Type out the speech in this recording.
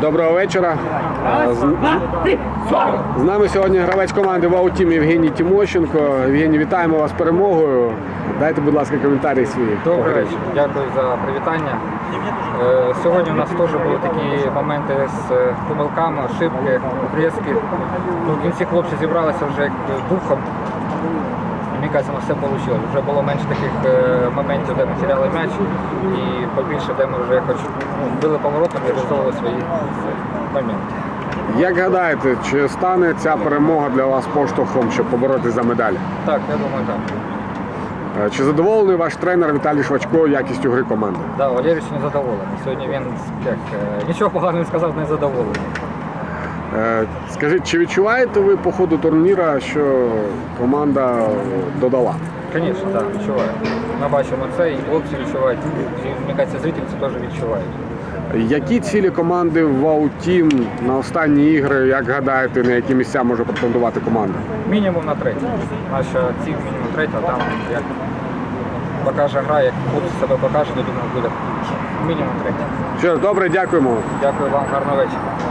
Доброго вечора. Е, З, нами сьогодні гравець команди Ваутім Євгеній Тимощенко. Євгеній, вітаємо вас з перемогою. Дайте, будь ласка, коментарі свої. Добрий вечір, дякую за привітання. Е, Сьогодні у нас теж були такі моменти з е, помилками, ошибки, обрізки. Ну, в кінці хлопці зібралися вже як духом. Нас все вийшло. Вже було менше таких е, моментів, де ми теряли м'яч, і побільше, де ми вже якось ну, били поворотом і реалізовували свої моменти. Як гадаєте, чи стане ця перемога для вас поштовхом, щоб поборотися за медалі? Так, я думаю, так. Е, Чи задоволений ваш тренер Віталій Швачко якістю гри команди? Да, Валерійович не задоволений. Сьогодні він як, е, нічого поганого не сказав, не задоволений. Е, Скажіть, чи відчуваєте ви по ходу турніра, що команда додала? Звісно, так, відчуваю. Ми бачимо це, і хлопці відчувають, і, мені кажеться, зрителі це теж відчувають. Які цілі команди в Ваутім на останні ігри, як гадаєте, на які місця може претендувати команда? Мінімум на третє. Наша ціль мінімум третя, там як покаже гра, як хлопці себе покажуть, я думаю, буде мінімум третє. Що ж, добре, дякуємо. Дякую вам, гарного вечора.